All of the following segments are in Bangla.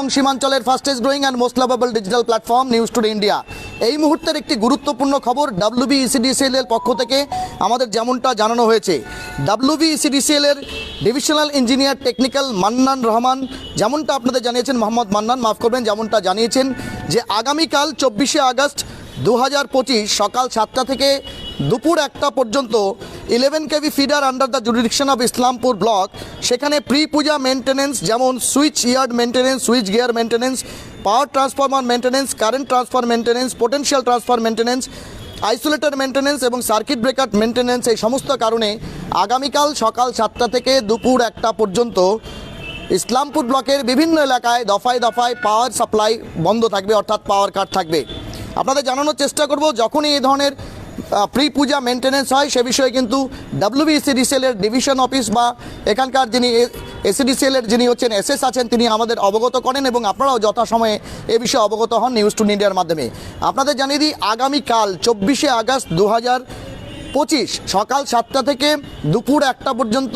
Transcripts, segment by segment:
এবং সীমাঞ্চলের fastest growing and most lovable digital platform news today India এই মুহূর্তের একটি গুরুত্বপূর্ণ খবর ডাব্লিউবিইসিডিসিএল এর পক্ষ থেকে আমাদের যেমনটা জানানো হয়েছে। ডাব্লিউবিইসিডিসিএল এর divisional engineer technical Mannan Rahman, যেমনটা আপনাদের জানিয়েছেন মোহাম্মদ মান্নান, মাফ করবেন, যেমনটা জানিয়েছেন যে আগামীকাল চব্বিশে আগস্ট দু সকাল সাতটা থেকে দুপুর একটা পর্যন্ত eleven KV feeder under the jurisdiction of Islampur block সেখানে প্রি পূজা মেনটেনেন্স যেমন switch yard maintenance switch gear maintenance power transformer maintenance current transfer maintenance potential transfer maintenance isolator maintenance এবং সার্কিট ব্রেকার মেনটেনেন্স এই সমস্ত কারণে আগামীকাল সকাল সাতটা থেকে দুপুর একটা পর্যন্ত ইসলামপুর ব্লকের বিভিন্ন এলাকায় দফায় দফায় পাওয়ার সাপ্লাই বন্ধ থাকবে, অর্থাৎ পাওয়ার কাট থাকবে। আপনাদের জানানোর চেষ্টা করব, যখনই এই ধরনের প্রি পূজা মেনটেনেন্স হয়, সে বিষয়ে কিন্তু ডাব্লিউবিসিডিসিএল এর ডিভিশন অফিস বা এখানকার যিনি এসিডিসিএল এর যিনি হচ্ছেন এসএস আছেন, তিনি আমাদের অবগত করেন এবং আপনারাও যথাসময়ে এ বিষয়ে অবগত হন নিউজ টু ইন্ডিয়ার মাধ্যমে। আপনাদের জানিয়ে দিই, আগামীকাল চব্বিশে আগস্ট দু হাজার পঁচিশ সকাল সাতটা থেকে দুপুর একটা পর্যন্ত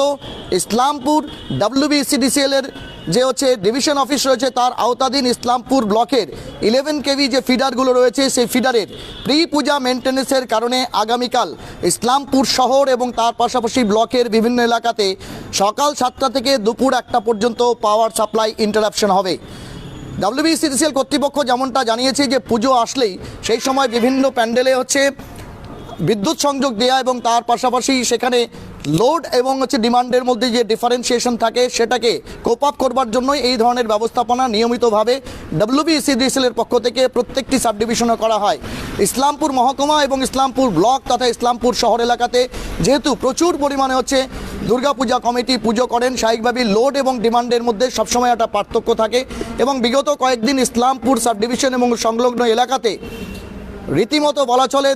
ইসলামপুর ডাব্লিউবিসিডিসিএল এর যে হচ্ছে ডিভিশন অফিস রয়েছে তার আওতাধীন ইসলামপুর ব্লকের ইলেভেন কেভি যে ফিডারগুলো রয়েছে, সেই ফিডারের প্রি পূজা মেনটেন্যান্সের কারণে আগামীকাল ইসলামপুর শহর এবং তার পাশাপাশি ব্লকের বিভিন্ন এলাকাতে সকাল সাতটা থেকে দুপুর একটা পর্যন্ত পাওয়ার সাপ্লাই ইন্টারাপশন হবে। ডাব্লিউবিসিডিসিএল কর্তৃপক্ষ যেমনটা জানিয়েছে যে পুজো আসলেই সেই সময় বিভিন্ন প্যান্ডেলে হচ্ছে বিদ্যুৎ সংযোগ দেওয়া এবং তার পাশাপাশি সেখানে লোড এবং হচ্ছে ডিমান্ডের মধ্যে যে ডিফারেন্সিয়েশন থাকে, সেটাকে কোপ আপ করবার জন্যই এই ধরনের ব্যবস্থাপনা নিয়মিতভাবে ডাব্লিউবিসিডিসিএল এর পক্ষ থেকে প্রত্যেকটি সাব ডিভিশনে করা হয়। ইসলামপুর মহকুমা এবং ইসলামপুর ব্লক তথা ইসলামপুর শহর এলাকাতে যেহেতু প্রচুর পরিমাণে হচ্ছে দুর্গাপূজা কমিটি পুজো করেন স্বাভাবিকভাবেই লোড এবং ডিমান্ডের মধ্যে সবসময় একটা পার্থক্য থাকে এবং বিগত কয়েকদিন ইসলামপুর সাব ডিভিশন এবং সংলগ্ন এলাকাতে রীতিমতো বলা চলে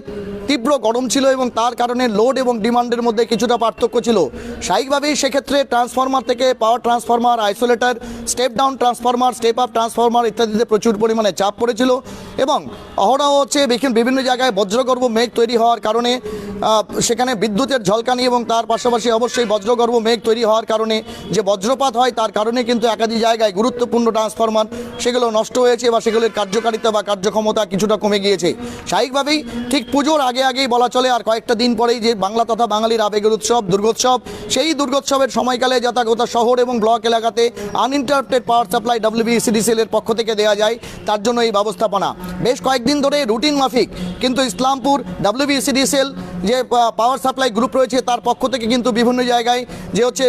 তীব্র গরম ছিল এবং তার কারণে লোড এবং ডিমান্ডের মধ্যে কিছুটা পার্থক্য ছিল। স্বাভাবিকভাবেই সেক্ষেত্রে ট্রান্সফরমার থেকে power transformer isolator step down transformer step up transformer ইত্যাদিতে প্রচুর পরিমাণে চাপ পড়েছিল এবং অহরহ হচ্ছে বিখিন- বিভিন্ন জায়গায় বজ্রগর্ভ মেঘ তৈরি হওয়ার কারণে সেখানে বিদ্যুতের ঝলকানি এবং তার পাশাপাশি অবশ্যই বজ্রগর্ভ মেঘ তৈরি হওয়ার কারণে যে বজ্রপাত হয় তার কারণে কিন্তু একাধিক জায়গায় গুরুত্বপূর্ণ ট্রান্সফরমার সেগুলো নষ্ট হয়েছে বা সেগুলির কার্যকারিতা বা কার্যক্ষমতা কিছুটা কমে গিয়েছে। স্বাভাবিকভাবেই ঠিক পুজোর আগে আগেই বলা চলে, আর কয়েকটা দিন পরেই যে বাংলা তথা বাঙালির আবেগের উৎসব, দুর্গোৎসব, সেই দুর্গোৎসবের সময়কালে যথা শহর এবং ব্লক এলাকাতে আনইন্টারাপ্টেড পাওয়ার সাপ্লাই ডাব্লিউবিসিডিসিএল এর পক্ষ থেকে দেওয়া যায়। তার জন্য এই ব্যবস্থাপনা। বেশ কয়েকদিন ধরে রুটিন মাফিক। কিন্তু ইসলামপুর ডাব্লিউবিসিডিসিএল যে পাওয়ার সাপ্লাই গ্রুপ রয়েছে তার পক্ষ থেকে কিন্তু বিভিন্ন জায়গায় যে হচ্ছে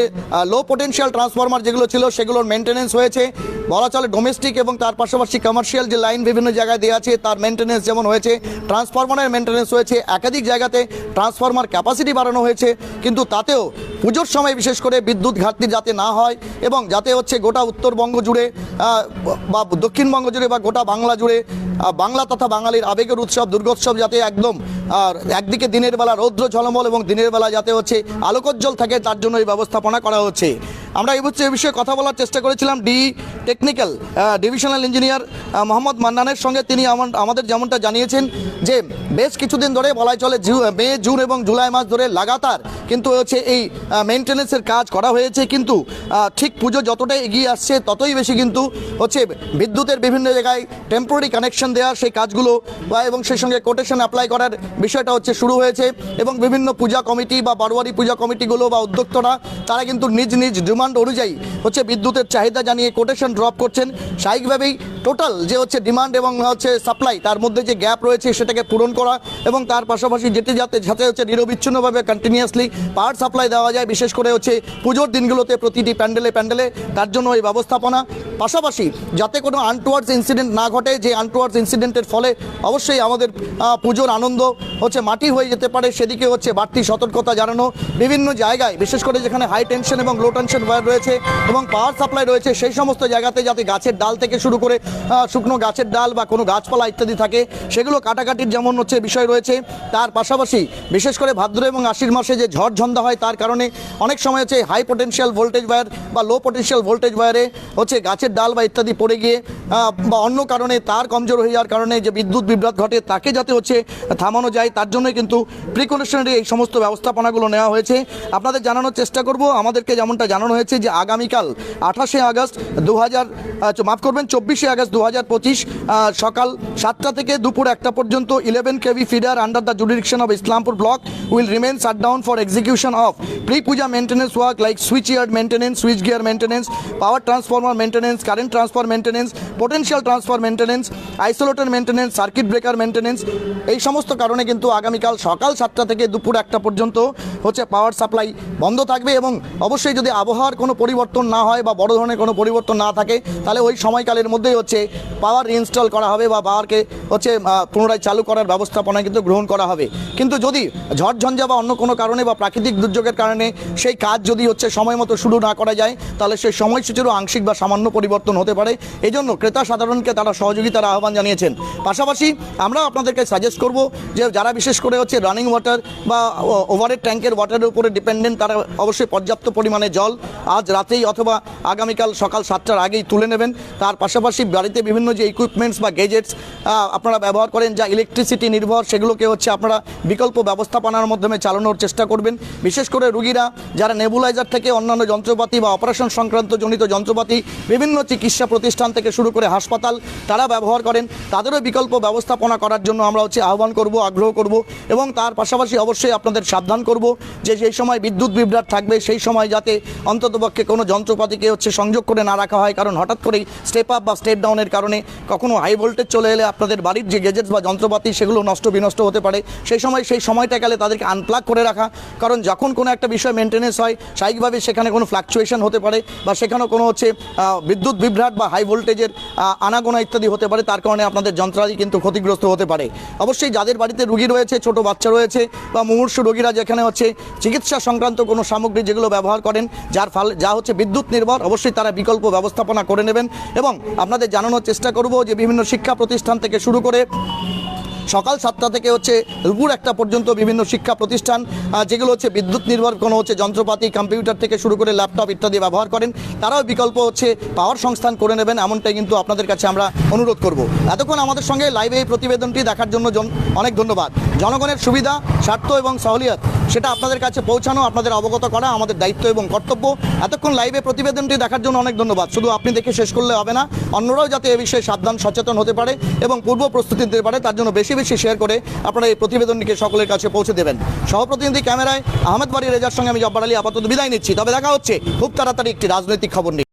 লো পোটেনশিয়াল ট্রান্সফরমার যেগুলো ছিল সেগুলোর মেনটেনেন্স হয়েছে। বলা চলে ডোমেস্টিক এবং তার পাশাপাশি কমার্শিয়াল যে লাইন বিভিন্ন জায়গায় দেওয়া আছে, তার মেনটেনেন্স যেমন হয়েছে ট্রান্সফরমারের মেনটেনেন্স হয়েছে, একাধিক জায়গাতে ট্রান্সফরমার ক্যাপাসিটি বাড়ানো হয়েছে। কিন্তু তাতেও পুজোর সময় বিশেষ করে বিদ্যুৎ ঘাটতি যাতে না হয় এবং যাতে হচ্ছে গোটা উত্তরবঙ্গ জুড়ে বা দক্ষিণবঙ্গ জুড়ে বা গোটা বাংলা জুড়ে বাংলা তথা বাঙালির আবেগের উৎসব, দুর্গোৎসব যাতে একদম, আর একদিকে দিনের বেলা রৌদ্র ঝলমল এবং দিনের বেলা যাতে হচ্ছে আলোকোজ্জ্বল থাকে, তার জন্য এই ব্যবস্থাপনা করা হচ্ছে। আমরা এই হচ্ছে এই বিষয়ে কথা বলার চেষ্টা করেছিলাম the technical divisional engineer Mohammad মান্নানের সঙ্গে। তিনি আমাদের যেমনটা জানিয়েছেন যে, বেশ কিছুদিন ধরে বলাই চলে মে, জুন এবং জুলাই মাস ধরে লাগাতার কিন্তু হচ্ছে এই মেনটেন্যান্সের কাজ করা হয়েছে। কিন্তু ঠিক পুজো যতটাই এগিয়ে আসছে, ততই বেশি কিন্তু হচ্ছে বিদ্যুতের বিভিন্ন জায়গায় টেম্পোরারি কানেকশন দেওয়া সেই কাজগুলো বা এবং সেই সঙ্গে কোটেশন অ্যাপ্লাই করার বিষয়টা হচ্ছে শুরু হয়েছে। এবং বিভিন্ন পূজা কমিটি বা বারোয়ারি পূজা কমিটিগুলো বা উদ্যোক্তরা, তারা কিন্তু নিজ নিজ ডিমান্ড অনুযায়ী হচ্ছে বিদ্যুতের চাহিদা জানিয়ে কোটেশন ড্রপ করছেন। স্বাভাবিকভাবেই টোটাল যে হচ্ছে ডিমান্ড এবং হচ্ছে সাপ্লাই, তার মধ্যে যে গ্যাপ রয়েছে সেটাকে পূরণ করা এবং তার পাশাপাশি যেটি যাতে যাতে হচ্ছে নিরবিচ্ছিন্নভাবে কন্টিনিউয়াসলি পাওয়ার সাপ্লাই দেওয়া যায়, বিশেষ করে হচ্ছে পুজোর দিনগুলোতে প্রতিটি প্যান্ডেলে প্যান্ডেলে, তার জন্য এই ব্যবস্থাপনা। পাশাপাশি যাতে কোনো আনটুয়ার্ডস ইনসিডেন্ট না ঘটে, যে আনটুয়ার্ডস ইনসিডেন্টের ফলে অবশ্যই আমাদের পুজোর আনন্দ হচ্ছে মাটি হয়ে যেতে পারে, সেদিকে হচ্ছে বাড়তি সতর্কতা জানানো। বিভিন্ন জায়গায়, বিশেষ করে যেখানে হাই টেনশন এবং লো টেনশন ওয়্যার রয়েছে এবং পাওয়ার সাপ্লাই রয়েছে, সেই সমস্ত জায়গাতে যাতে গাছের ডাল থেকে শুরু করে শুকনো গাছের ডাল বা কোনো গাছপালা ইত্যাদি থাকে, সেগুলো কাটাকাটির যেমন হচ্ছে বিষয় রয়েছে, তার পাশাপাশি বিশেষ করে ভাদ্র এবং আশির মাসে যে ঝড় ঝন্দা হয়, তার কারণে অনেক সময় হচ্ছে হাই পটেনশিয়াল ভোল্টেজ ওয়্যার বা লো পটেনশিয়াল ভোল্টেজ ওয়্যারে হচ্ছে গাছের ডাল বা ইত্যাদি পড়ে গিয়ে বা অন্য কারণে তার কমজোর হয়ে যাওয়ার কারণে যে বিদ্যুৎ বিভ্রাট ঘটে, তাকে যাতে হচ্ছে থামানো যায়, তার জন্যই কিন্তু প্রিকনেশনারি এই সমস্ত ব্যবস্থাপনাগুলো নেওয়া হয়েছে। আপনাদের জানানোর চেষ্টা করব, আমাদেরকে যেমনটা জানানো হয়েছে যে আগামীকাল আঠাশে আগস্ট দু হাজার মাফ করবেন, চব্বিশে আগস্ট দু হাজার পঁচিশ সকাল সাতটা থেকে দুপুর একটা পর্যন্ত eleven KV feeder under the jurisdiction of Islampur block will remain shut down for execution of pre puja maintenance work like switch yard maintenance switch gear maintenance power transformer maintenance current transfer maintenance potential transfer maintenance isolator maintenance circuit breaker maintenance এই সমস্ত কারণে কিন্তু আগামীকাল সকাল সাতটা থেকে দুপুর একটা পর্যন্ত হচ্ছে পাওয়ার সাপ্লাই বন্ধ থাকবে এবং অবশ্যই যদি আবহাওয়ার কোনো পরিবর্তন না হয় বা বড় ধরনের কোনো পরিবর্তন না থাকে, তাহলে ওই সময়কালের মধ্যেই হচ্ছে পাওয়ার ইনস্টল করা হবে বা পাওয়ারকে হচ্ছে পুনরায় চালু করার ব্যবস্থাপনা কিন্তু গ্রহণ করা হবে। কিন্তু যদি ঝড় ঝঞ্ঝা বা অন্য কোনো কারণে বা প্রাকৃতিক দুর্যোগের কারণে সেই কাজ যদি হচ্ছে সময় মতো শুরু না করা যায়, তাহলে সেই সময়সূচিরও আংশিক বা সামান্য পরিবর্তন হতে পারে। এই জন্য ক্রেতা সাধারণকে তারা সহযোগিতার আহ্বান জানিয়েছেন। পাশাপাশি আমরা আপনাদেরকে সাজেস্ট করব যে যারা বিশেষ করে হচ্ছে রানিং ওয়াটার বা ওভারের ট্যাঙ্কের ওয়াটারের উপরে ডিপেন্ডেন্ট তারা অবশ্যই পর্যাপ্ত পরিমাণে জল আজ রাতেই অথবা আগামীকাল সকাল সাতটার আগেই তুলে নেবেন। তার পাশাপাশি বাড়িতে বিভিন্ন যে ইকুইপমেন্টস বা গেজেটস আপনারা ব্যবহার করেন যা ইলেকট্রিসিটি নির্ভর, সেগুলোকে হচ্ছে আপনারা বিকল্প ব্যবস্থাপনার মাধ্যমে চালানোর চেষ্টা করবেন। বিশেষ করে রুগীরা যারা নেবুলাইজার থেকে অন্যান্য যন্ত্রপাতি বা অপারেশন সংক্রান্ত জনিত যন্ত্রপাতি, বিভিন্ন চিকিৎসা প্রতিষ্ঠান থেকে শুরু করে হাসপাতাল তারা ব্যবহার করেন। তাদেরও বিকল্প ব্যবস্থাপনা করার জন্য আমরা হচ্ছে আহ্বান করব, আগ্রহ করব এবং তার পাশাপাশি অবশ্যই আপনাদের সাবধান করব যে সেই সময় বিদ্যুৎ বিভ্রাট থাকবে, সেই সময় যাতে অন্ততপক্ষে কোনো যন্ত্রপাতিকে হচ্ছে সংযোগ করে না রাখা হয়। কারণ হঠাৎ করেই স্টেপ আপ বা স্টেপ ডাউনের কারণে কখনো হাই ভোল্টেজ চলে এলে আপনাদের বাড়ির যে গেজেটস বা যন্ত্রপাতি সেগুলো নষ্ট বিনষ্ট হতে পারে। সেই সময় সেই সময়টা গেলে তাদেরকে আনপ্লাগ করে রাখা। কারণ যখন কোনো একটা বিষয় মেনটেনেন্স হয়, স্বাভাবিকভাবে সেখানে কোনো ফ্লাকচুয়েশন হতে পারে বা সেখানেও কোনো হচ্ছে বিদ্যুৎ বিভ্রাট বা হাই ভোল্টেজের আনাগোনা ইত্যাদি হতে পারে, তার কারণে আপনাদের যন্ত্রাদি কিন্তু ক্ষতিগ্রস্ত হতে পারে। অবশ্যই যাদের বাড়িতে রুগী রয়েছে, ছোট বাচ্চা রয়েছে বা মুমূর্ষু রোগীরা যেখানে হচ্ছে চিকিৎসা সংক্রান্ত কোনো সামগ্রী যেগুলো ব্যবহার করেন, যার ফলে, যা হচ্ছে বিদ্যুৎ নির্ভর, অবশ্যই তারা বিকল্প ব্যবস্থাপনা করে নেবেন এবং আপনাদের জানানোর চেষ্টা করব যে বিভিন্ন শিক্ষা প্রতিষ্ঠান থেকে শুরু করে সকাল সাতটা থেকে হচ্ছে দুপুর একটা পর্যন্ত বিভিন্ন শিক্ষা প্রতিষ্ঠান যেগুলো হচ্ছে বিদ্যুৎ নির্ভর, কোনো হচ্ছে যন্ত্রপাতি, কম্পিউটার থেকে শুরু করে ল্যাপটপ ইত্যাদি ব্যবহার করেন, তারাও বিকল্প হচ্ছে পাওয়ার সংস্থান করে নেবেন, এমনটাই কিন্তু আপনাদের কাছে আমরা অনুরোধ করব। এতক্ষণ আমাদের সঙ্গে লাইভে এই প্রতিবেদনটি দেখার জন্য জন- অনেক ধন্যবাদ। জনগণের সুবিধা, স্বার্থ এবং সহলিয়ত, সেটা আপনাদের কাছে পৌঁছানো, আপনাদের অবগত করা, আমাদের দায়িত্ব এবং কর্তব্য। এতক্ষণ লাইভে প্রতিবেদনটি দেখার জন্য অনেক ধন্যবাদ। শুধু আপনি দেখে শেষ করলে হবে না, অন্যরাও যাতে এ বিষয়ে সাবধান, সচেতন হতে পারে এবং পূর্ব প্রস্তুতি নিতে পারে, তার জন্য বেশি বেশি শেয়ার করে আপনারা এই প্রতিবেদনটিকে সকলের কাছে পৌঁছে দেবেন। সহপ্রতিনিধি ক্যামেরায় আহমেদ বাড়ি রেজার সঙ্গে আমি জব্বার আলী। আপাতত বিদায় নিচ্ছি। তবে দেখা হচ্ছে। খুব তাড়াতাড়ি একটি রাজনৈতিক খবর নিয়ে।